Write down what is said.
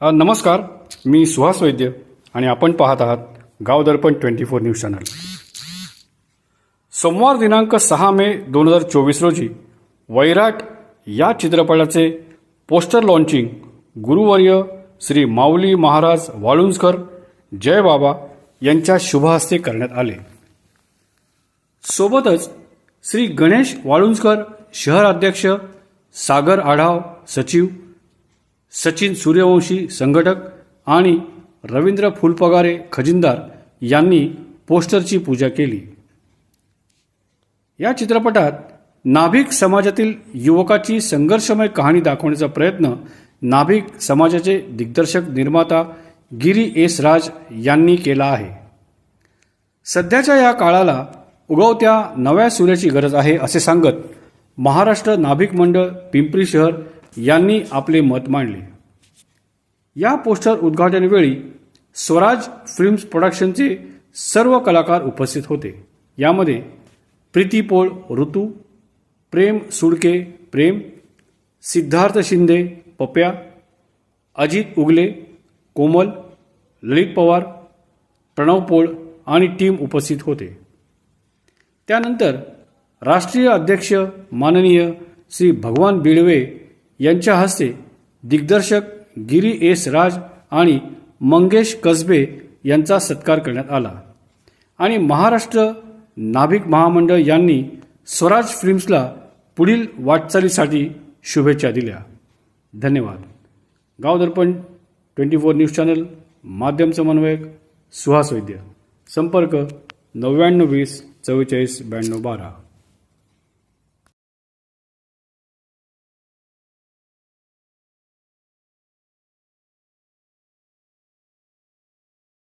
नमस्कार. मी सुहास वैद्य आणि आपण पाहत आहात Gav Darpan twenty four news channel. सोमवार दिनांक सहा मे दोन हजार चोवीस रोजी वैराट या चित्रपटाचे पोस्टर लॉन्चिंग गुरुवर्य श्री माऊली महाराज वाळुंजकर जय बाबा यांच्या शुभहस्ते करण्यात आले. सोबतच श्री गणेश वाळुंजकर शहर अध्यक्ष सागर आढाव सचिव सचिन सूर्यवंशी संघटक आणि रवींद्र फुलपगारे खजिनदार यांनी पोस्टरची पूजा केली. या चित्रपटात नाभिक समाजातील युवकाची संघर्षमय कहाणी दाखवण्याचा प्रयत्न नाभिक समाजाचे दिग्दर्शक निर्माता गिरी एस राज यांनी केला आहे. सध्याच्या या काळाला उगवत्या नव्या सूर्याची गरज आहे असे सांगत महाराष्ट्र नाभिक मंडळ पिंपरी शहर यांनी आपले मत मांडले. या पोस्टर उद्घाटनवेळी स्वराज फिल्म्स प्रोडक्शनचे सर्व कलाकार उपस्थित होते. यामध्ये प्रीती पोळ ऋतू प्रेम सुडके प्रेम सिद्धार्थ शिंदे पप्या अजित उगले कोमल ललित पवार प्रणव पोळ आणि टीम उपस्थित होते. त्यानंतर राष्ट्रीय अध्यक्ष माननीय श्री भगवान बिळवे यांच्या हस्ते दिग्दर्शक गिरी एस राज आणि मंगेश कसबे यांचा सत्कार करण्यात आला. आणि महाराष्ट्र नाभिक महामंडळ यांनी स्वराज फिल्म्सला पुढील वाटचालीसाठी शुभेच्छा दिल्या. धन्यवाद. Gavdarpan twenty four news channel माध्यम समन्वयक सुहास वैद्य. संपर्क नव्याण्णव वीस चव्वेचाळीस ब्याण्णव बारा.